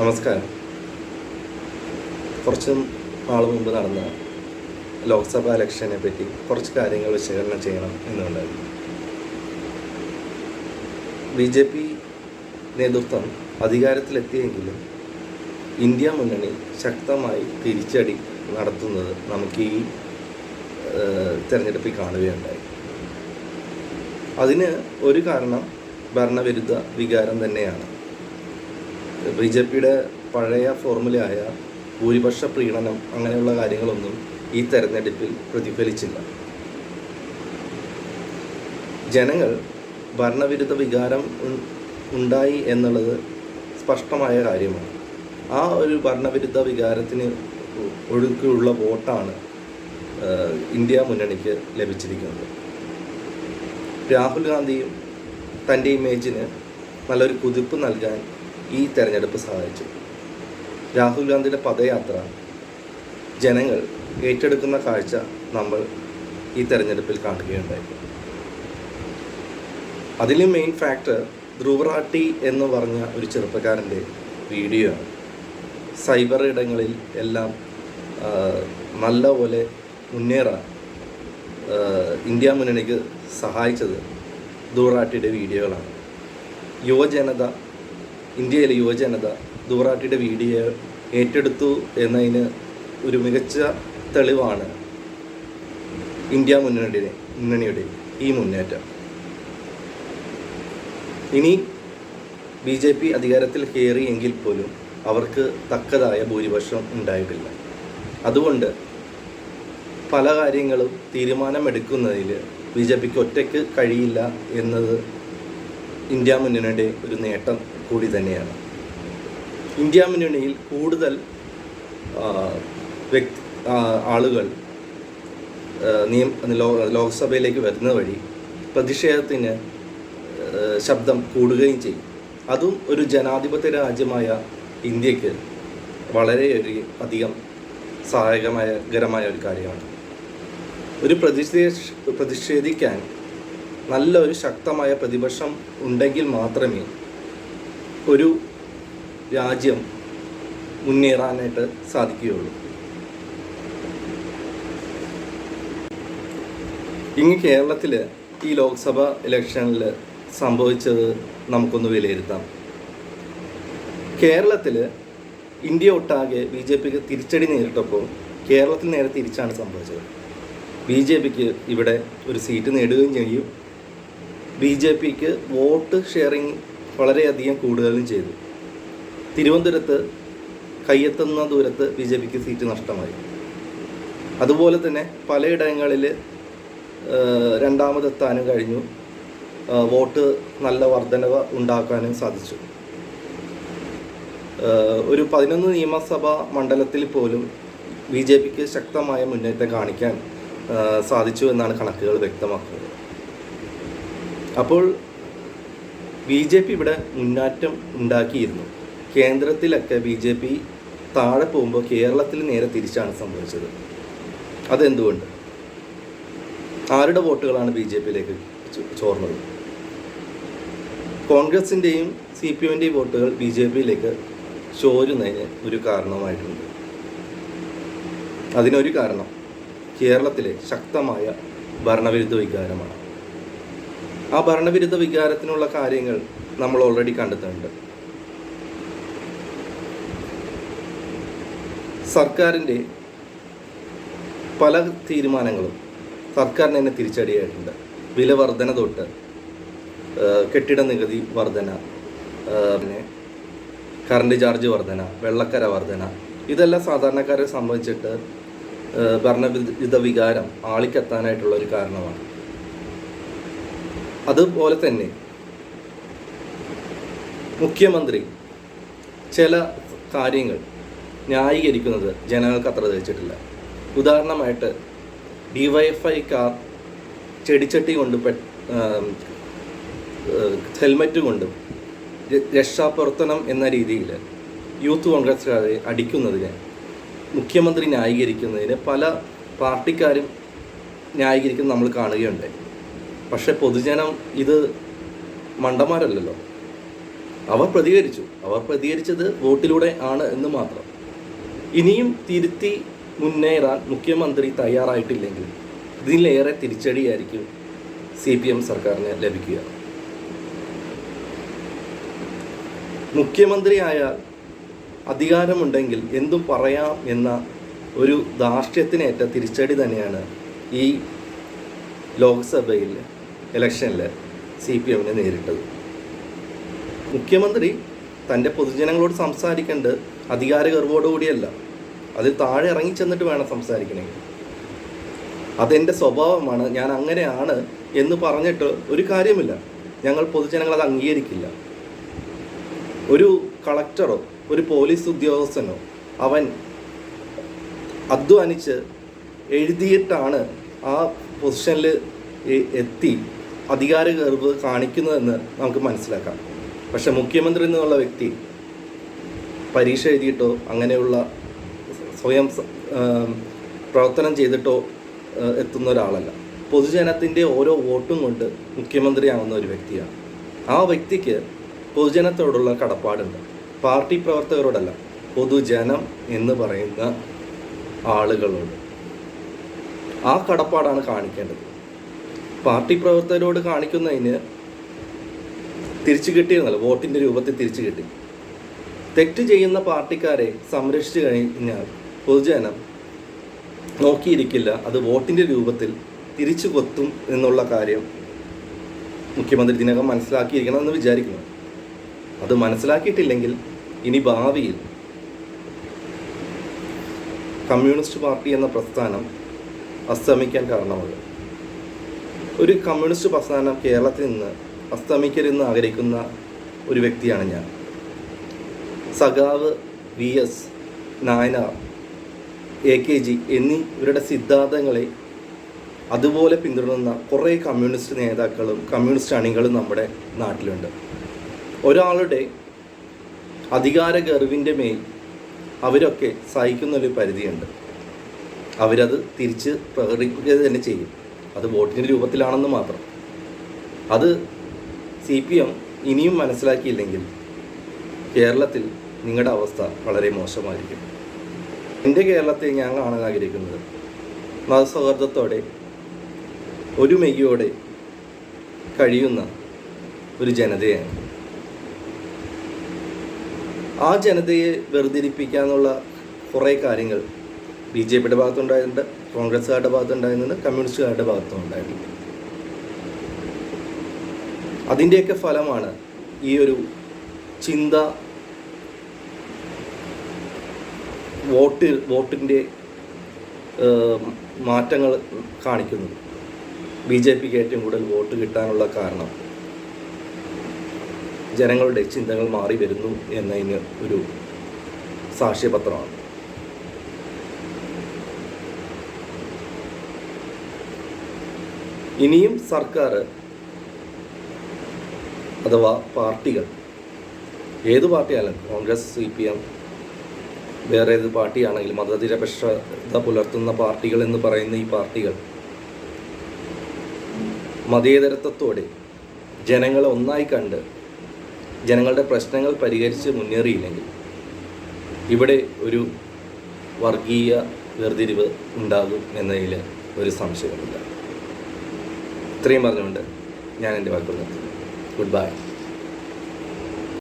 നമസ്കാരം. കുറച്ച് നാൾ മുമ്പ് നടന്ന ലോക്സഭാ ഇലക്ഷനെ പറ്റി കുറച്ച് കാര്യങ്ങൾ വിശകലനം ചെയ്യണം എന്നുണ്ടായിരുന്നു. ബി ജെ പി നേതൃത്വം അധികാരത്തിലെത്തിയെങ്കിലും ഇന്ത്യ മുന്നണി ശക്തമായി തിരിച്ചടി നടത്തുന്നത് നമുക്ക് ഈ തെരഞ്ഞെടുപ്പിൽ കാണുകയുണ്ടായി. അതിന് ഒരു കാരണം ഭരണവിരുദ്ധ വികാരം തന്നെയാണ്. ബി ജെ പിയുടെ പഴയ ഫോർമുലയായ ഭൂരിപക്ഷ പ്രീണനം അങ്ങനെയുള്ള കാര്യങ്ങളൊന്നും ഈ തെരഞ്ഞെടുപ്പിൽ പ്രതിഫലിച്ചില്ല. ജനങ്ങൾ ഭരണവിരുദ്ധ വികാരം ഉണ്ടായി എന്നുള്ളത് സ്പഷ്ടമായ കാര്യമാണ്. ആ ഒരു ഭരണവിരുദ്ധ വികാരത്തിന് ഒഴുക്കിയുള്ള വോട്ടാണ് ഇന്ത്യ മുന്നണിക്ക് ലഭിച്ചിരിക്കുന്നത്. രാഹുൽ ഗാന്ധിയും തന്റെ ഇമേജിന് നല്ലൊരു കുതിപ്പ് നൽകാൻ ഈ തെരഞ്ഞെടുപ്പ് സഹായിച്ചു. രാഹുൽ ഗാന്ധിയുടെ പദയാത്ര ജനങ്ങൾ ഏറ്റെടുക്കുന്ന കാഴ്ച നമ്മൾ ഈ തെരഞ്ഞെടുപ്പിൽ കാണുകയുണ്ടായി. അതിലെ മെയിൻ ഫാക്ടർ ധ്രുവറാട്ടി എന്ന് പറഞ്ഞ ഒരു ചെറുപ്പക്കാരന്റെ വീഡിയോ ആണ്. സൈബർ ഇടങ്ങളിൽ എല്ലാം നല്ല നല്ലപോലെ മുന്നേറാൻ ഇന്ത്യ മുന്നണിക്ക് സഹായിച്ചത് ധ്രുവറാട്ടിയുടെ വീഡിയോകളാണ് യുവജനത ഇന്ത്യയിലെ യുവജനത ദൂറാട്ടിയുടെ വീഡിയോ ഏറ്റെടുത്തു എന്നതിന് ഒരു മികച്ച തെളിവാണ് ഇന്ത്യ മുന്നണിയുടെ മുന്നണിയുടെ ഈ മുന്നേറ്റം. ഇനി ബി ജെ പി അധികാരത്തിൽ കയറിയെങ്കിൽ പോലും അവർക്ക് തക്കതായ ഭൂരിപക്ഷം ഉണ്ടായിട്ടില്ല. അതുകൊണ്ട് പല കാര്യങ്ങളും തീരുമാനമെടുക്കുന്നതിൽ ബി ജെ പിക്ക് ഒറ്റയ്ക്ക് കഴിയില്ല എന്നത് ഇന്ത്യ മുന്നണിയുടെ ഒരു നേട്ടം കൂടി തന്നെയാണ്. ഇന്ത്യ മുന്നണിയിൽ കൂടുതൽ വ്യക്തി ആളുകൾ നിയം ലോക്സഭയിലേക്ക് വരുന്ന വഴി പ്രതിഷേധത്തിന് ശബ്ദം കൂടുകയും ചെയ്യും. അതും ഒരു ജനാധിപത്യ രാജ്യമായ ഇന്ത്യയ്ക്ക് വളരെ ഒരു അധികം സഹായകമായ ഗരമായ ഒരു കാര്യമാണ്. ഒരു പ്രതിഷേധ പ്രതിഷേധിക്കാൻ നല്ലൊരു ശക്തമായ പ്രതിപക്ഷം ഉണ്ടെങ്കിൽ മാത്രമേ ഒരു രാജ്യം മുന്നേറാനായിട്ട് സാധിക്കുകയുള്ളൂ. ഇങ്ങ് കേരളത്തിൽ ഈ ലോക്സഭ ഇലക്ഷനിൽ സംഭവിച്ചത് നമുക്കൊന്ന് വിലയിരുത്താം. കേരളത്തിൽ ഇന്ത്യ ഒട്ടാകെ ബി ജെ പിക്ക് തിരിച്ചടി നേരിട്ടപ്പോൾ കേരളത്തിൽ നേരെ തിരിച്ചാണ് സംഭവിച്ചത്. ബി ജെ പിക്ക് ഇവിടെ ഒരു സീറ്റ് നേടുകയും ചെയ്യും. ബി ജെ പിക്ക് വോട്ട് ഷെയറിങ് വളരെയധികം കൂടുതലും ചെയ്തു. തിരുവനന്തപുരത്ത് കയ്യെത്തുന്ന ദൂരത്ത് ബി ജെ പിക്ക് സീറ്റ് നഷ്ടമായി. അതുപോലെ തന്നെ പലയിടങ്ങളിൽ രണ്ടാമതെത്താനും കഴിഞ്ഞു. വോട്ട് നല്ല വർധനവ് ഉണ്ടാക്കാനും സാധിച്ചു. ഒരു പതിനൊന്ന് നിയമസഭാ മണ്ഡലത്തിൽ പോലും ബി ജെ പിക്ക് ശക്തമായ മുന്നേറ്റം കാണിക്കാൻ സാധിച്ചു എന്നാണ് കണക്കുകൾ വ്യക്തമാക്കുന്നത്. അപ്പോൾ ബി ജെ പി ഇവിടെ മുന്നേറ്റം ഉണ്ടാക്കിയിരുന്നു. കേന്ദ്രത്തിലൊക്കെ ബി ജെ പി താഴെ പോകുമ്പോൾ കേരളത്തിൽ നേരെ തിരിച്ചാണ് സംഭവിച്ചത്. അതെന്തുകൊണ്ട്? ആരുടെ വോട്ടുകളാണ് ബി ജെ പിയിലേക്ക് ചോർന്നത്? കോൺഗ്രസിന്റെയും സി പി എമ്മിന്റെയും വോട്ടുകൾ ബി ജെ പിയിലേക്ക് ചോരുന്നതിന് ഒരു കാരണമായിട്ടുണ്ട്. അതിനൊരു കാരണം കേരളത്തിലെ ശക്തമായ ഭരണവിരുദ്ധ വികാരമാണ്. ആ ഭരണവിരുദ്ധ വികാരത്തിനുള്ള കാര്യങ്ങൾ നമ്മൾ ഓൾറെഡി കണ്ടെത്തുന്നുണ്ട് സർക്കാരിന്റെ പല തീരുമാനങ്ങളും സർക്കാരിന് തന്നെ തിരിച്ചടിയായിട്ടുണ്ട്. വില വർധന തൊട്ട് കെട്ടിട നികുതി വർധന പിന്നെ കറണ്ട് ചാർജ് വർധന വെള്ളക്കര വർധന ഇതെല്ലാം സാധാരണക്കാരെ സംബന്ധിച്ചിട്ട് ഭരണവിധ വികാരം ആളിക്കെത്താനായിട്ടുള്ള ഒരു കാരണമാണ്. അതുപോലെ തന്നെ മുഖ്യമന്ത്രി ചില കാര്യങ്ങൾ ന്യായീകരിക്കുന്നത് ജനങ്ങൾക്ക് അത്ര ധരിച്ചിട്ടില്ല ഉദാഹരണമായിട്ട് കാർ ചെടിച്ചട്ടി കൊണ്ട് പെ ഹെൽമറ്റ് കൊണ്ടും രക്ഷാപ്രവർത്തനം എന്ന രീതിയിൽ യൂത്ത് കോൺഗ്രസ്സുകാരെ അടിക്കുന്നതിന് മുഖ്യമന്ത്രി ന്യായീകരിക്കുന്നതിന് പല പാർട്ടിക്കാരും ന്യായീകരിക്കുന്നത് നമ്മൾ കാണുകയുണ്ടായി. പക്ഷെ പൊതുജനം ഇത് മണ്ടന്മാരല്ലല്ലോ. അവർ പ്രതികരിച്ചു. അവർ പ്രതികരിച്ചത് വോട്ടിലൂടെ ആണ് എന്ന് മാത്രം. ഇനിയും തിരുത്തി മുന്നേറാൻ മുഖ്യമന്ത്രി തയ്യാറായിട്ടില്ലെങ്കിൽ ഇതിലേറെ തിരിച്ചടിയായിരിക്കും സി പി എം സർക്കാരിന് ലഭിക്കുക. മുഖ്യമന്ത്രിയായാൽ അധികാരമുണ്ടെങ്കിൽ എന്തും പറയാം എന്ന ഒരു ധാർഷ്ട്യത്തിനേറ്റ തിരിച്ചടി തന്നെയാണ് ഈ ലോക്സഭയിൽ ഇലക്ഷനിൽ സി പി എമ്മിനെ നേരിട്ടത്. മുഖ്യമന്ത്രി തന്റെ പൊതുജനങ്ങളോട് സംസാരിക്കേണ്ടത് അധികാര ഗർവോടുകൂടിയല്ല അതിൽ താഴെ ഇറങ്ങി ചെന്നിട്ട് വേണം സംസാരിക്കണമെങ്കിൽ. അതെന്റെ സ്വഭാവമാണ്. ഞാൻ അങ്ങനെയാണ് എന്ന് പറഞ്ഞിട്ട് ഒരു കാര്യമില്ല. ഞങ്ങൾ പൊതുജനങ്ങൾ അത് അംഗീകരിക്കില്ല. ഒരു കളക്ടറോ ഒരു പോലീസ് ഉദ്യോഗസ്ഥനോ അവൻ അധ്വാനിച്ച് എഴുതിയിട്ടാണ് ആ പൊസിഷനിൽ എത്തി അധികാര കർവ് കാണിക്കുന്നതെന്ന് നമുക്ക് മനസ്സിലാക്കാം. പക്ഷെ മുഖ്യമന്ത്രി എന്നുള്ള വ്യക്തി പരീക്ഷ എഴുതിയിട്ടോ അങ്ങനെയുള്ള സ്വയം പ്രവർത്തനം ചെയ്തിട്ടോ എത്തുന്ന ഒരാളല്ല. പൊതുജനത്തിന്റെ ഓരോ വോട്ടും കൊണ്ട് മുഖ്യമന്ത്രിയാവുന്ന ഒരു വ്യക്തിയാണ്. ആ വ്യക്തിക്ക് പൊതുജനത്തോടുള്ള കടപ്പാടുണ്ട്. പാർട്ടി പ്രവർത്തകരോടല്ല പൊതുജനം എന്ന് പറയുന്ന ആളുകളോട്. ആ കടപ്പാടാണ് കാണിക്കേണ്ടത്. പാർട്ടി പ്രവർത്തകരോട് കാണിക്കുന്നതിന് തിരിച്ചു കിട്ടിയിരുന്നല്ലോ വോട്ടിന്റെ രൂപത്തിൽ തിരിച്ചു കിട്ടി. തെറ്റ് ചെയ്യുന്ന പാർട്ടിക്കാരെ സംരക്ഷിച്ചു കഴിഞ്ഞാൽ പൊതുജനം നോക്കിയിരിക്കില്ല അത് വോട്ടിന്റെ രൂപത്തിൽ തിരിച്ചു കൊത്തും എന്നുള്ള കാര്യം മുഖ്യമന്ത്രി ഇതിനകം മനസ്സിലാക്കിയിരിക്കണമെന്ന് വിചാരിക്കുന്നു. അത് മനസ്സിലാക്കിയിട്ടില്ലെങ്കിൽ ഇനി ഭാവിയിൽ കമ്മ്യൂണിസ്റ്റ് പാർട്ടി എന്ന പ്രസ്ഥാനം അസ്തമിക്കാൻ കാരണമാകും. ഒരു കമ്മ്യൂണിസ്റ്റ് പ്രസ്ഥാനം കേരളത്തിൽ നിന്ന് അസ്തമിക്കരുതെന്ന് ആഗ്രഹിക്കുന്ന ഒരു വ്യക്തിയാണ് ഞാൻ. സഖാവ് V S Nayanar A K G എന്നീ ഇവരുടെ സിദ്ധാന്തങ്ങളെ അതുപോലെ പിന്തുടരുന്ന കുറേ കമ്മ്യൂണിസ്റ്റ് നേതാക്കളും കമ്മ്യൂണിസ്റ്റ് അണികളും നമ്മുടെ നാട്ടിലുണ്ട്. ഒരാളുടെ അധികാര ഗർവിന്റെ മേൽ അവരൊക്കെ സഹിക്കുന്നൊരു പരിധിയുണ്ട്. അവരത് തിരിച്ച് പ്രകടിപ്പിക്കുക തന്നെ ചെയ്യും. അത് വോട്ടിന്റെ രൂപത്തിലാണെന്ന് മാത്രം. അത് സി പി എം ഇനിയും മനസ്സിലാക്കിയില്ലെങ്കിൽ കേരളത്തിൽ നിങ്ങളുടെ അവസ്ഥ വളരെ മോശമായിരിക്കും. എന്റെ കേരളത്തെ ഞാൻ കാണാൻ ആഗ്രഹിക്കുന്നത് മതസൗഹാർദ്ദത്തോടെ ഒരു മെയ്യോടെ കഴിയുന്ന ഒരു ജനതയാണ്. ആ ജനതയെ വെറുതിരിപ്പിക്കാന്നുള്ള കുറേ കാര്യങ്ങൾ ബി ജെ പിയുടെ ഭാഗത്തുണ്ടായിട്ടുണ്ട്. കോൺഗ്രസ്സുകാരുടെ ഉണ്ടായിരുന്നത് കമ്മ്യൂണിസ്റ്റുകാരുടെ ഭാഗത്തും ഉണ്ടായിരുന്നു. അതിന്റെയൊക്കെ ഫലമാണ് ഈ ഒരു ചിന്ത വോട്ട് വോട്ടിന്റെ മാറ്റങ്ങൾ കാണിക്കുന്നത്. ബി ജെ പിക്ക് ഏറ്റവും കൂടുതൽ വോട്ട് കിട്ടാനുള്ള കാരണം ജനങ്ങളുടെ ചിന്തകൾ മാറി വരുന്നു എന്നതിന് ഒരു സാക്ഷ്യപത്രമാണ്. ഇനിയും സർക്കാർ അഥവാ പാർട്ടികൾ ഏത് പാർട്ടിയാലും കോൺഗ്രസ് സി പി എം വേറെ ഏത് പാർട്ടിയാണെങ്കിലും മതനിരപേക്ഷത പുലർത്തുന്ന പാർട്ടികൾ എന്ന് പറയുന്ന ഈ പാർട്ടികൾ മതേതരത്വത്തോടെ ജനങ്ങളെ ഒന്നായി കണ്ട് ജനങ്ങളുടെ പ്രശ്നങ്ങൾ പരിഹരിച്ച് മുന്നേറിയില്ലെങ്കിൽ ഇവിടെ ഒരു വർഗീയ വേർതിരിവ് ഉണ്ടാകും എന്നതിൽ ഒരു സംശയമില്ല ഇത്രയും പറഞ്ഞുകൊണ്ട് ഞാൻ എന്റെ വാക്കുകൾ ഗുഡ് ബൈ